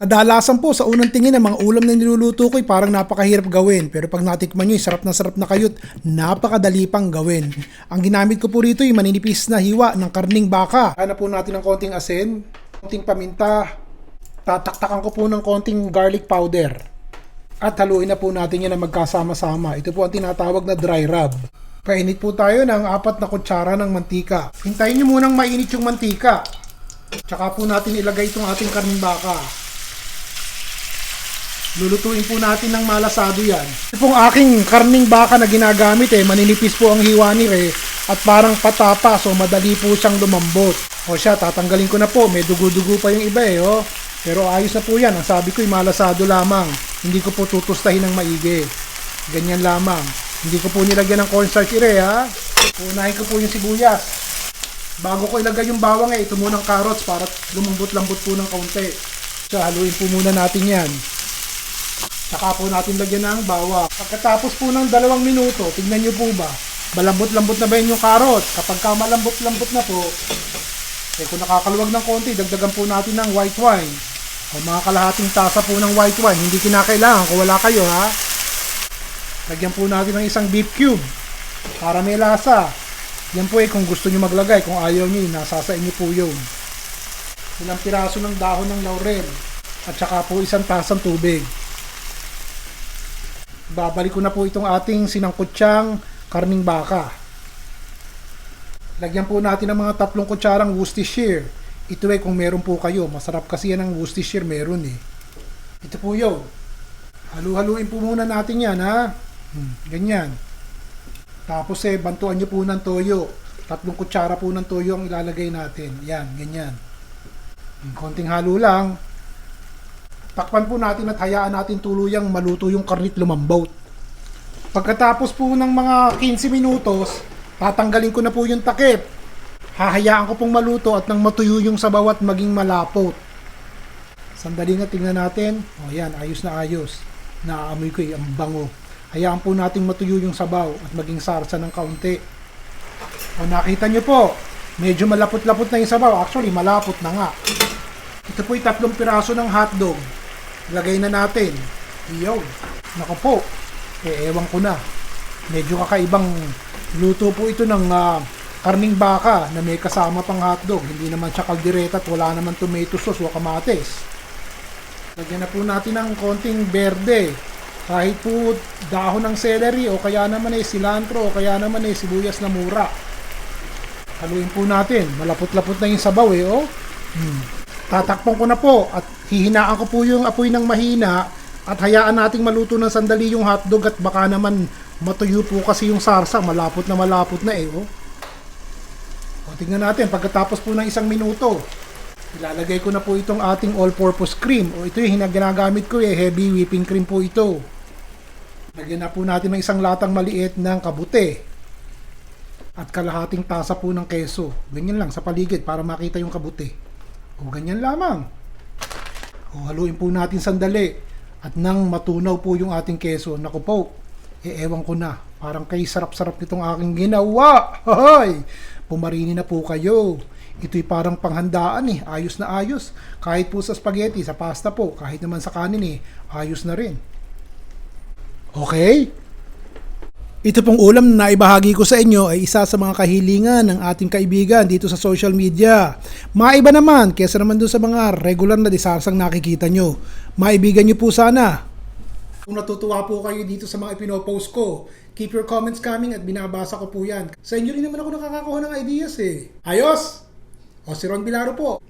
Kadalasan po sa unang tingin ng mga ulam na niluluto ko ay parang napakahirap gawin. Pero pag natikman nyo, ay sarap na sarap na kayo't napakadali pang gawin. Ang ginamit ko po rito ay maninipis na hiwa ng karning baka. Hanap po natin ng konting asin, konting paminta, tataktakan ko po ng konting garlic powder. At haluin na po natin yan na magkasama-sama. Ito po ang tinatawag na dry rub. Painit po tayo ng apat na kutsara ng mantika. Hintayin nyo munang mainit yung mantika. Tsaka po natin ilagay itong ating karning baka. Lulutuin po natin ng malasado yan. Ito pong aking karning baka na ginagamit eh. Maninipis po ang hiwa ni Re at parang patapa so madali po siyang lumambot. O siya, tatanggalin ko na po. May dugo-dugo pa yung iba eh. Oh. Pero ayos na po yan. Ang sabi ko, malasado lamang. Hindi ko po tutustahin ng maigi. Ganyan lamang. Hindi ko po nilagyan ng cornstarch ire ha. Unahin ko po yung sibuyas. Bago ko ilagay yung bawang eh, ito munang carrots para lumambot-lambot po ng kaunti. So, haluin po muna natin yan. Saka po natin lagyan ng bawang. Pagkatapos po ng dalawang minuto, tignan nyo po ba, malambot-lambot na ba yun yung carrots? Kapag ka malambot-lambot na po, eh kung nakakaluwag ng konti, dagdagan po natin ng white wine. O mga kalahating tasa po ng white wine, hindi kinakailangan kung wala kayo ha. Lagyan po natin ng isang beef cube para may lasa. Yan po eh kung gusto nyo maglagay, kung ayaw nyo, nasa sa po yun. Ilang piraso ng dahon ng laurel at saka po isang tasang tubig. Babalik ko na po itong ating sinangkutsyang karning baka. Lagyan po natin ng mga tatlong kutsarang Worcestershire. Ito ay kung meron po kayo. Masarap kasi yan ang Worcestershire meron eh. Ito po yun. Halu-haluin po muna natin yan ha. Hmm, ganyan. Tapos eh, bantuan nyo po ng toyo. Tatlong kutsara po ng toyo ang ilalagay natin. Yan, ganyan. Hmm, konting halo lang. Takpan po natin at hayaan natin tuluyang maluto yung karnit lumambot. Pagkatapos po ng mga 15 minutos, tatanggalin ko na po yung takip. Hahayaan ko pong maluto at nang matuyo yung sabaw at maging malapot. Sandali nga tingnan natin. O yan, ayos na ayos. Naaamoy ko eh, ang bango. Hayaan po nating matuyo yung sabaw at maging sarsa ng kaunti. O nakita nyo po, medyo malapot-lapot na yung sabaw. Actually, malapot na nga. Ito po yung tatlong piraso ng hotdog. Lagay na natin. Iyaw. Nako po. Eh, ewan ko na. Medyo kakaibang luto po ito ng ah, karning baka na may kasama pang hotdog. Hindi naman siya kaldereta at wala naman tomato sauce o kamates. Lagyan na po natin ng konting berde. Kahit po dahon ng celery o kaya naman ay cilantro o kaya naman ay sibuyas na mura. Haluin po natin. Malapot-lapot na yung sabaw eh, oh. Hmm. Tatakpan ko na po at hihinaan ko po yung apoy ng mahina at hayaan nating maluto ng sandali yung hotdog at baka naman matuyo po kasi yung sarsa. Malapot na malapot na eh, oh. O, tingnan natin, pagkatapos po ng isang minuto, ilalagay ko na po itong ating all-purpose cream. O ito yung ginagamit ko eh, heavy whipping cream po ito. Lagyan na po natin ng isang latang maliit ng kabute. At kalahating tasa po ng keso. Ganyan lang sa paligid para makita yung kabute. O ganyan lamang. O haluin po natin sandali. At nang matunaw po yung ating keso, naku po, eh ewan ko na. Parang kay sarap-sarap nitong aking ginawa. Hoy! Pumarini na po kayo. Ito'y parang panghandaan eh. Ayos na ayos. Kahit po sa spaghetti, sa pasta po, kahit naman sa kanin eh, ayos na rin. Okay? Ito pong ulam na ibahagi ko sa inyo ay isa sa mga kahilingan ng ating kaibigan dito sa social media. Maiba naman kesa naman doon sa mga regular na disarsang nakikita nyo. Maibigan nyo po sana. Kung natutuwa po kayo dito sa mga ipinopost ko, keep your comments coming at binabasa ko po yan. Sa inyo rin naman ako nakakakuha ng ideas eh. Ayos! O si Ron Bilaro po.